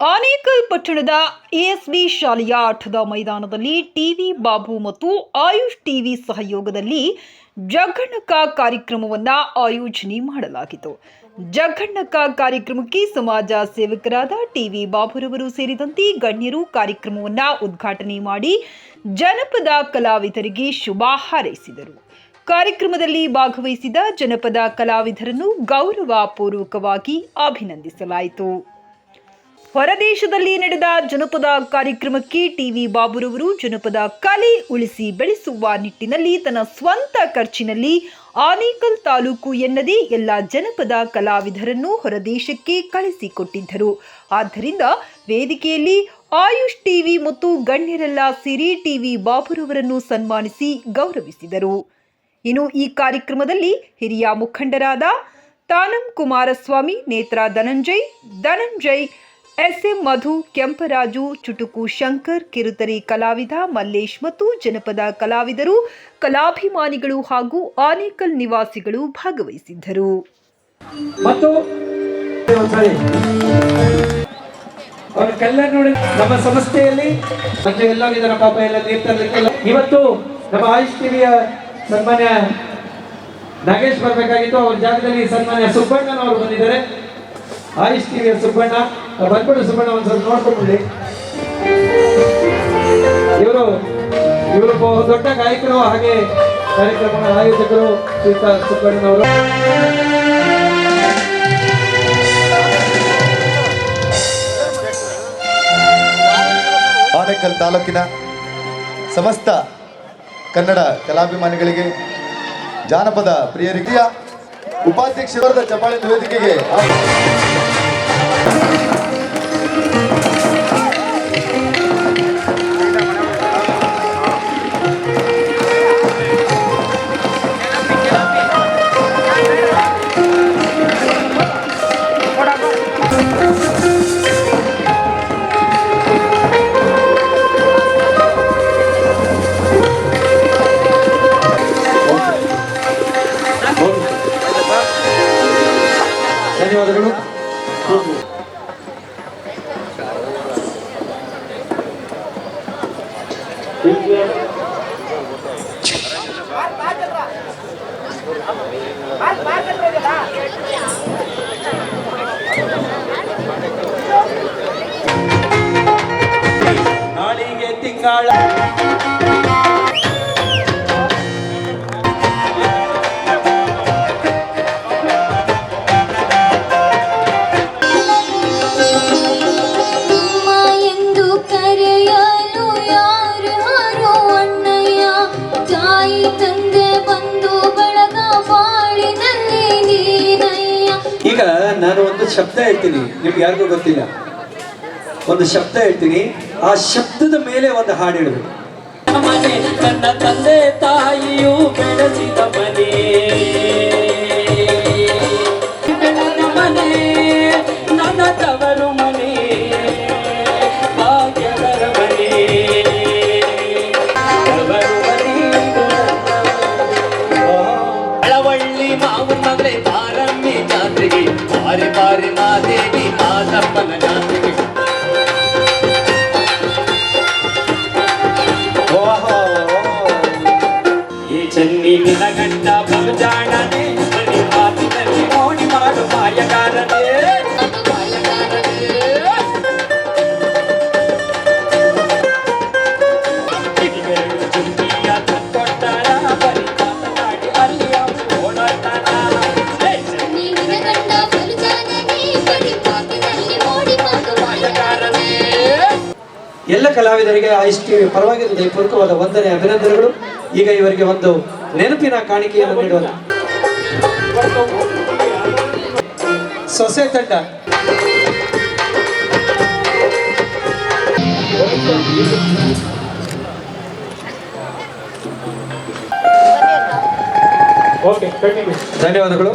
ಆನೇಕಲ್ ಪಟ್ಟಣದ ಎಎಸ್ಬಿ ಶಾಲೆಯ ಆಟದ ಮೈದಾನದಲ್ಲಿ ಟಿವಿ ಬಾಬು ಮತ್ತು ಆಯುಷ್ ಟಿವಿ ಸಹಯೋಗದಲ್ಲಿ ಜಗ್ಗಣ್ಣಕ ಕಾರ್ಯಕ್ರಮವನ್ನು ಆಯೋಜನೆ ಮಾಡಲಾಗಿತ್ತು. ಜಗ್ಗಣ್ಣಕ ಕಾರ್ಯಕ್ರಮಕ್ಕೆ ಸಮಾಜ ಸೇವಕರಾದ ಟಿವಿ ಬಾಬುರವರು ಸೇರಿದಂತೆ ಗಣ್ಯರು ಕಾರ್ಯಕ್ರಮವನ್ನು ಉದ್ಘಾಟನೆ ಮಾಡಿ ಜನಪದ ಕಲಾವಿದರಿಗೆ ಶುಭ ಹಾರೈಸಿದರು. ಕಾರ್ಯಕ್ರಮದಲ್ಲಿ ಭಾಗವಹಿಸಿದ ಜನಪದ ಕಲಾವಿದರನ್ನು ಗೌರವಪೂರ್ವಕವಾಗಿ ಅಭಿನಂದಿಸಲಾಯಿತು. ಹೊರದೇಶದಲ್ಲಿ ನಡೆದ ಜನಪದ ಕಾರ್ಯಕ್ರಮಕ್ಕೆ ಟಿವಿ ಬಾಬುರವರು ಜನಪದ ಕಲೆ ಉಳಿಸಿ ಬೆಳೆಸುವ ನಿಟ್ಟಿನಲ್ಲಿ ತನ್ನ ಸ್ವಂತ ಖರ್ಚಿನಲ್ಲಿ ಆನೇಕಲ್ ತಾಲೂಕು ಎನ್ನದೇ ಎಲ್ಲ ಜನಪದ ಕಲಾವಿದರನ್ನು ಹೊರದೇಶಕ್ಕೆ ಕಳಿಸಿಕೊಟ್ಟಿದ್ದರು. ಆದ್ದರಿಂದ ವೇದಿಕೆಯಲ್ಲಿ ಆಯುಷ್ ಟಿವಿ ಮತ್ತು ಗಣ್ಯರೆಲ್ಲ ಸಿರಿ ಟಿವಿ ಬಾಬುರವರನ್ನು ಸನ್ಮಾನಿಸಿ ಗೌರವಿಸಿದರು. ಇನ್ನು ಈ ಕಾರ್ಯಕ್ರಮದಲ್ಲಿ ಹಿರಿಯ ಮುಖಂಡರಾದ ತಾನಂ ಕುಮಾರಸ್ವಾಮಿ ನೇತ್ರ ಧನಂಜಯ್ ಧನಂಜಯ್ ಎಸ್ಎಂ ಮಧು, ಕೆಂಪರಾಜು, ಚುಟುಕು ಶಂಕರ್, ಕಿರುತರಿ ಕಲಾವಿದ ಮಲ್ಲೇಶ್ ಮತ್ತು ಜನಪದ ಕಲಾವಿದರು, ಕಲಾಭಿಮಾನಿಗಳು ಹಾಗೂ ಆನೇಕಲ್ ನಿವಾಸಿಗಳು ಭಾಗವಹಿಸಿದ್ದರು. ಮತ್ತು ನೋಡಿ, ನಮ್ಮ ಸಂಸ್ಥೆಯಲ್ಲಿ ಮತ್ತೆ ಎಲ್ಲೋಗಿದ್ದಾರೆ ಪಾಪ ಎಲ್ಲ ನೀರ್ ಇವತ್ತು ನಮ್ಮ ಆಯುಷ್ ಸನ್ಮಾನ್ಯ ನಾಗೇಶ್ ಬರಬೇಕಾಗಿತ್ತು. ಅವ್ರ ಜಾಗದಲ್ಲಿ ಸನ್ಮಾನ್ಯ ಸುಬ್ಬಣ್ಣನವರು ಬಂದಿದ್ದಾರೆ. ಆಯುಷ್ ಟಿವಿಯ ಸುಬ್ಬಣ್ಣ? ಬಂದ್ಬಿಡು ಸುಬ್ಬಣ್ಣ, ಒಂದ್ಸಲ ನೋಡ್ಕೊಂಡ್ಬಿಡಿ. ಇವರು ಇವರು ದೊಡ್ಡ ಗಾಯಕರು, ಹಾಗೆ ಕಾರ್ಯಕ್ರಮದ ಆಯೋಜಕರು ಶ್ರೀಯುತ ಸುಬ್ಬಣ್ಣನವರು. ಆನೇಕಲ್ ತಾಲೂಕಿನ ಸಮಸ್ತ ಕನ್ನಡ ಕಲಾಭಿಮಾನಿಗಳಿಗೆ ಜಾನಪದ ಪ್ರಿಯರಿಗೆ ಉಪಾಧ್ಯಕ್ಷರಾದ ಚಪಾಳಿ ವೇದಿಕೆಗೆ ನೀನಯ್ಯ. ಈಗ ನಾನು ಒಂದು ಶಬ್ದ ಹೇಳ್ತೀನಿ. ನಿಮ್ಗೆ ಯಾರಿಗೂ ಗೊತ್ತಿಲ್ಲ. ಒಂದು ಶಬ್ದ ಹೇಳ್ತೀನಿ. ಆ ಶಬ್ದದ ಮೇಲೆ ಒಂದು ಹಾಡು ಹೇಳಬೇಕು. ನನ್ನ ತಂದೆ ತಾಯಿಯು ಬೆಳೆಸಿದ ಮನೆ. ಮಾತಿನಲ್ಲಿ ಮೋಡಿ ಮಾಯಗಾರನೇ. ಎಲ್ಲ ಕಲಾವಿದರಿಗೆ ಟಿವಿ ಪರವಾಗಿ ಹೃದಯಪೂರ್ವಕವಾದ ವಂದನೆ ಅಭಿನಂದನೆಗಳು. ಈಗ ಇವರಿಗೆ ಒಂದು ನೆನಪಿನ ಕಾಣಿಕೆಯನ್ನು ನೀಡುವ ಸೊಸೆ ತಂಡ. ಧನ್ಯವಾದಗಳು.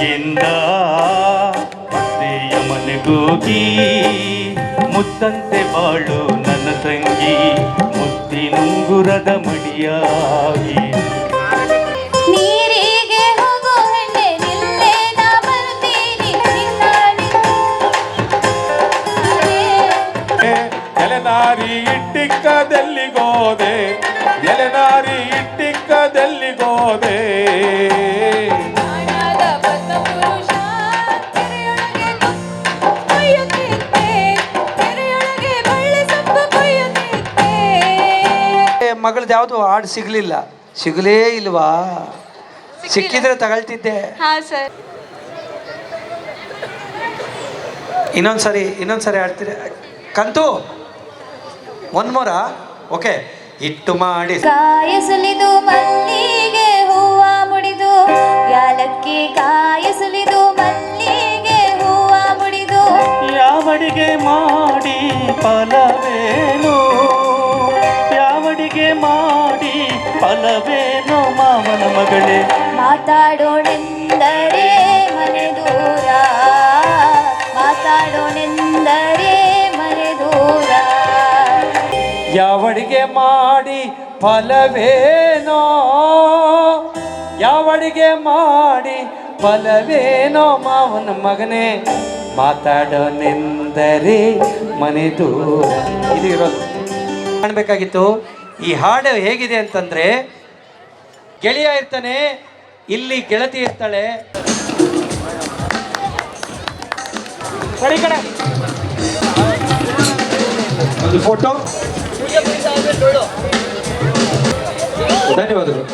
ಬೆಳಗ್ಗೆಯಿಂದ ಅತ್ತೆಯ ಮನೆಗೋಗಿ ಮುತ್ತಂತೆ ಬಾಳು ನನ್ನ ತಂಗಿ ಮುತ್ತಿನುಂಗುರದ ಮಡಿಯಾಗಿ. ನೀರಿಗೆ ಹೋಗೋ ಗೋದೆ ನಿಲ್ಲೆ ನಾ ಬರ್ತೀನಿ ನಿನ್ನಾಡಿ ಎಲೆನಾರಿ ಇಟ್ಟಿಕ್ಕದೆಲ್ಲಿಗೋದೆ? ಎಲೆನಾರಿ ಇಟ್ಟಿಕ್ಕದೆಲ್ಲಿಗೋದೆ? ಮಗಳದ್ದು ಯಾವುದು ಹಾಡು ಸಿಗಲಿಲ್ಲ. ಸಿಗಲೇ ಇಲ್ವಾ? ಸಿಕ್ಕಿದ್ರೆ ತಗೊಳ್ತಿದ್ದೆ. ಹಾ ಸರ್. ಇನ್ನೊಂದ್ಸರಿ ಇನ್ನೊಂದ್ಸರಿ ಆಡ್ತೀರಿ ಕಂತು ಒನ್ ಮೋರ. ಓಕೆ ಇಟ್ಟು ಮಾಡಿ. ಕಾಯ ಸುಲಿದು ಮಲ್ಲಿಗೆ ಹೂವ ಮುಡಿದು ಯಾಲಕ್ಕಿ ಕಾಯ ಸುಲಿದು ಮಲ್ಲಿಗೆ ಹೂವ ಮುಡಿದು. ಯಾವಡಿಗೆ ಮಾಡಿ ಫಲವೇನು? ಮಾಡಿ ಫಲವೇನೋ ಮಾವನ ಮಗಳೇ. ಮಾತಾಡೋಣೆಂದರೆ ಮನೆ ದೂರ. ಮಾತಾಡೋಣೆಂದರೆ ಮನೆ ದೂರ. ಯಾವಡಿಗೆ ಮಾಡಿ ಫಲವೇನೋ ಯಾವಡಿಗೆ ಮಾಡಿ ಫಲವೇನೋ ಮಾವನ ಮಗನೇ. ಮಾತಾಡೋನೆಂದರೆ ಮನೆ ದೂರ. ಇದು ಇರೋದು ಕಾಣಬೇಕಾಗಿತ್ತು. ಈ ಹಾಡು ಹೇಗಿದೆ ಅಂತಂದ್ರೆ ಗೆಳೆಯ ಇರ್ತಾನೆ ಇಲ್ಲಿ ಗೆಳತಿ ಇರ್ತಾಳೆ. ಕಡೆ ಒಂದು ಫೋಟೋ. ಧನ್ಯವಾದಗಳು.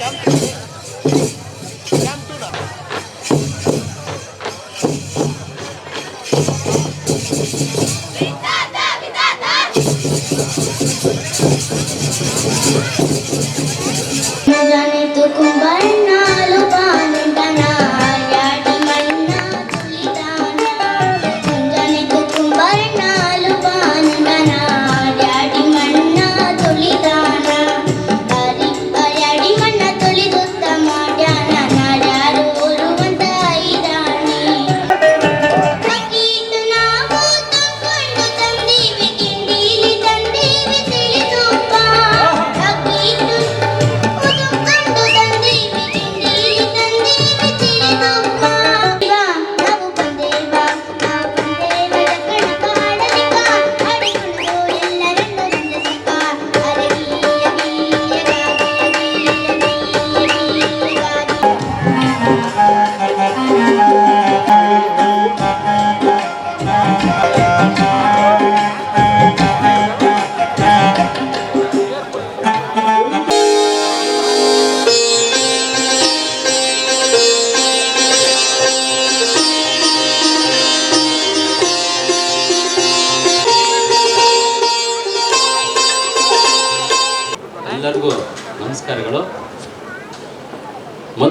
Thank you.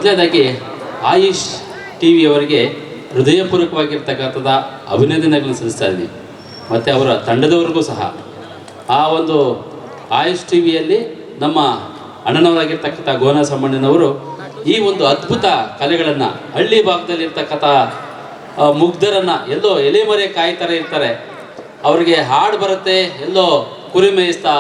ಮೊದಲನೇದಾಗಿ ಆಯುಷ್ ಟಿ ವಿಯವರಿಗೆ ಹೃದಯಪೂರ್ವಕವಾಗಿರ್ತಕ್ಕಂಥದ್ದು ಅಭಿನಂದನೆಗಳನ್ನು ಸಲ್ಲಿಸ್ತಾ ಇದ್ದೀನಿ. ಮತ್ತು ಅವರ ತಂಡದವರಿಗೂ ಸಹ. ಆ ಒಂದು ಆಯುಷ್ ಟಿ ವಿಯಲ್ಲಿ ನಮ್ಮ ಅಣ್ಣನವರಾಗಿರ್ತಕ್ಕಂಥ ಗೋನಾ ಸಮ್ಮಣ್ಣನವರು ಈ ಒಂದು ಅದ್ಭುತ ಕಲೆಗಳನ್ನು, ಹಳ್ಳಿ ಭಾಗದಲ್ಲಿರ್ತಕ್ಕಂಥ ಮುಗ್ಧರನ್ನು ಎಲ್ಲೋ ಎಲೆಮರೆ ಕಾಯ್ತಾರೆ ಇರ್ತಾರೆ. ಅವರಿಗೆ ಹಾಡು ಬರುತ್ತೆ, ಎಲ್ಲೋ ಕುರಿ ಮೇಯಿಸ್ತಾ,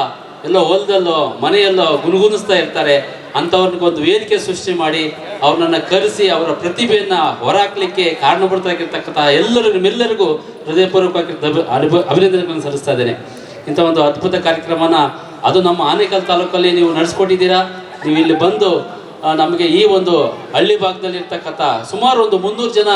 ಎಲ್ಲೋ ಹೊಲದಲ್ಲೋ, ಮನೆಯಲ್ಲೋ ಗುನುಗುನಿಸ್ತಾ ಇರ್ತಾರೆ. ಅಂಥವ್ರಿಗೊಂದು ವೇದಿಕೆ ಸೃಷ್ಟಿ ಮಾಡಿ ಅವ್ರನ್ನ ಕರೆಸಿ ಅವರ ಪ್ರತಿಭೆಯನ್ನು ಹೊರಹಾಕ್ಲಿಕ್ಕೆ ಕಾರಣಭೂತರಾಗಿರ್ತಕ್ಕಂಥ ಎಲ್ಲರಿಗೂ ನಿಮ್ಮೆಲ್ಲರಿಗೂ ಹೃದಯಪೂರ್ವಕವಾಗಿ ಅಭಿ- ಅನುಭ- ಅಭಿನಂದನೆಗಳನ್ನು ಸಲ್ಲಿಸ್ತಾ ಇದ್ದೇನೆ. ಇಂಥ ಒಂದು ಅದ್ಭುತ ಕಾರ್ಯಕ್ರಮನ ಅದು ನಮ್ಮ ಆನೇಕಲ್ ತಾಲೂಕಲ್ಲಿ ನೀವು ನಡೆಸ್ಕೊಟ್ಟಿದ್ದೀರಾ? ನೀವು ಇಲ್ಲಿ ಬಂದು ನಮಗೆ ಈ ಒಂದು ಹಳ್ಳಿ ಭಾಗದಲ್ಲಿ ಇರ್ತಕ್ಕಂಥ ಸುಮಾರು ಒಂದು ಮುನ್ನೂರು ಜನ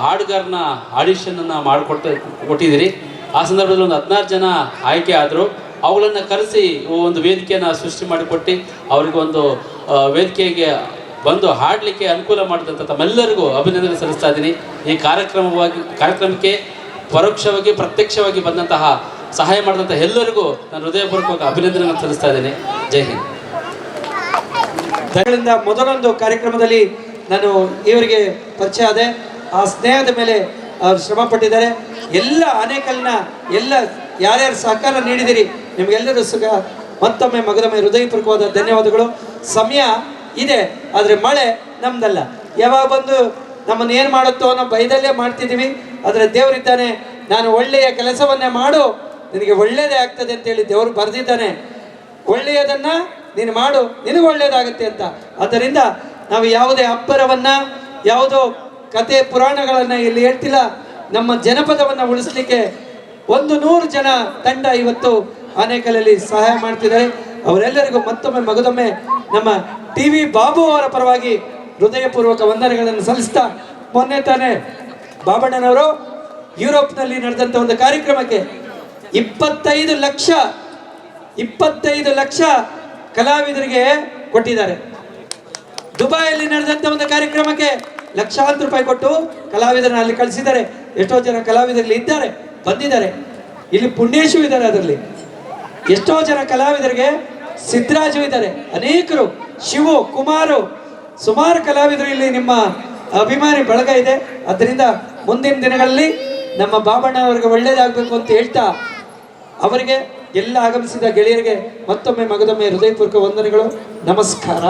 ಹಾಡುಗಾರನ ಆಡಿಷನನ್ನು ಮಾಡಿಕೊಟ್ಟ ಕೊಟ್ಟಿದ್ದೀರಿ. ಆ ಸಂದರ್ಭದಲ್ಲಿ ಒಂದು ಹದಿನಾರು ಜನ ಆಯ್ಕೆ ಆದರು. ಅವುಗಳನ್ನು ಕರೆಸಿ ಒಂದು ವೇದಿಕೆಯನ್ನು ಸೃಷ್ಟಿ ಮಾಡಿಕೊಟ್ಟು ಅವರಿಗೆ ಒಂದು ಆ, ವೇದಿಕೆಗೆ ಬಂದು ಹಾಡಲಿಕ್ಕೆ ಅನುಕೂಲ ಮಾಡಿದಂಥ ತಮ್ಮೆಲ್ಲರಿಗೂ ಅಭಿನಂದನೆ ಸಲ್ಲಿಸ್ತಾ ಇದ್ದೀನಿ. ಈ ಕಾರ್ಯಕ್ರಮವಾಗಿ ಕಾರ್ಯಕ್ರಮಕ್ಕೆ ಪರೋಕ್ಷವಾಗಿ ಪ್ರತ್ಯಕ್ಷವಾಗಿ ಬಂದಂತಹ ಸಹಾಯ ಮಾಡಿದಂಥ ಎಲ್ಲರಿಗೂ ನಾನು ಹೃದಯಪೂರ್ವಕ ಅಭಿನಂದನೆ ಸಲ್ಲಿಸ್ತಾ ಇದ್ದೀನಿ. ಜೈ ಹಿಂದ್. ಗಳಿಂದ ಮೊದಲೊಂದು ಕಾರ್ಯಕ್ರಮದಲ್ಲಿ ನಾನು ಇವರಿಗೆ ಪರಿಚಯ ಆದೆ. ಆ ಸ್ನೇಹದ ಮೇಲೆ ಅವರು ಶ್ರಮ ಪಟ್ಟಿದ್ದಾರೆ. ಎಲ್ಲ ಆನೇಕಲ್ನ ಎಲ್ಲ ಯಾರ್ಯಾರು ಸಹಕಾರ ನೀಡಿದಿರಿ ನಿಮಗೆಲ್ಲರೂ ಸುಖ. ಮತ್ತೊಮ್ಮೆ ಮಗದೊಮ್ಮೆ ಹೃದಯಪೂರ್ವಕವಾದ ಧನ್ಯವಾದಗಳು. ಸಮಯ ಇದೆ, ಆದರೆ ಮಳೆ ನಮ್ದಲ್ಲ. ಯಾವಾಗ ಬಂದು ನಮ್ಮನ್ನು ಏನು ಮಾಡುತ್ತೋ ಅನ್ನೋ ಭಯದಲ್ಲೇ ಮಾಡ್ತಿದ್ದೀವಿ. ಆದರೆ ದೇವರಿದ್ದಾನೆ ನಾನು ಒಳ್ಳೆಯ ಕೆಲಸವನ್ನೇ ಮಾಡು. ನಿನಗೆ ಒಳ್ಳೆಯದೇ ಆಗ್ತದೆ ಅಂತೇಳಿ ದೇವರು ಬರೆದಿದ್ದಾನೆ. ಒಳ್ಳೆಯದನ್ನು ನೀನು ಮಾಡು. ನಿನಗೆ ಒಳ್ಳೆಯದಾಗುತ್ತೆ ಅಂತ. ಆದ್ದರಿಂದ ನಾವು ಯಾವುದೇ ಅಬ್ಬರವನ್ನು, ಯಾವುದೋ ಕತೆ ಪುರಾಣಗಳನ್ನು ಇಲ್ಲಿ ಹೇಳ್ತಿಲ್ಲ. ನಮ್ಮ ಜನಪದವನ್ನು ಉಳಿಸ್ಲಿಕ್ಕೆ ಒಂದು ನೂರು ಜನ ತಂಡ ಇವತ್ತು ಆನೇಕಲಲ್ಲಿ ಸಹಾಯ ಮಾಡ್ತಿದ್ದಾರೆ. ಅವರೆಲ್ಲರಿಗೂ ಮತ್ತೊಮ್ಮೆ ಮಗದೊಮ್ಮೆ ನಮ್ಮ ಟಿ ವಿ ಬಾಬು ಅವರ ಪರವಾಗಿ ಹೃದಯಪೂರ್ವಕ ವಂದನೆಗಳನ್ನು ಸಲ್ಲಿಸ್ತಾ ಮೊನ್ನೆ ತಾನೇ ಬಾಬಣ್ಣನವರು ಯುರೋಪ್ನಲ್ಲಿ ನಡೆದಂಥ ಒಂದು ಕಾರ್ಯಕ್ರಮಕ್ಕೆ ಇಪ್ಪತ್ತೈದು ಲಕ್ಷ ಇಪ್ಪತ್ತೈದು ಲಕ್ಷ ಕಲಾವಿದರಿಗೆ ಕೊಟ್ಟಿದ್ದಾರೆ. ದುಬೈಯಲ್ಲಿ ನಡೆದಂಥ ಒಂದು ಕಾರ್ಯಕ್ರಮಕ್ಕೆ ಲಕ್ಷಾಂತರ ರೂಪಾಯಿ ಕೊಟ್ಟು ಕಲಾವಿದರನ್ನ ಅಲ್ಲಿ ಕಳಿಸಿದ್ದಾರೆ. ಎಷ್ಟೋ ಜನ ಕಲಾವಿದರಲ್ಲಿ ಇದ್ದಾರೆ, ಬಂದಿದ್ದಾರೆ. ಇಲ್ಲಿ ಪುಣ್ಯೇಶು ಇದ್ದಾರೆ ಅದರಲ್ಲಿ. ಎಷ್ಟೋ ಜನ ಕಲಾವಿದರಿಗೆ ಸಿದ್ದರಾಜು ಇದ್ದಾರೆ. ಅನೇಕರು, ಶಿವು, ಕುಮಾರು, ಸುಮಾರು ಕಲಾವಿದರು ಇಲ್ಲಿ ನಿಮ್ಮ ಅಭಿಮಾನಿ ಬಳಗ ಇದೆ. ಅದರಿಂದ ಮುಂದಿನ ದಿನಗಳಲ್ಲಿ ನಮ್ಮ ಬಾಬಣ್ಣ ಅವರಿಗೆ ಒಳ್ಳೇದಾಗಬೇಕು ಅಂತ ಹೇಳ್ತಾ ಅವರಿಗೆ ಎಲ್ಲ ಆಗಮಿಸಿದ ಗೆಳೆಯರಿಗೆ ಮತ್ತೊಮ್ಮೆ ಮಗದೊಮ್ಮೆ ಹೃದಯಪೂರ್ವಕ ವಂದನೆಗಳು. ನಮಸ್ಕಾರ.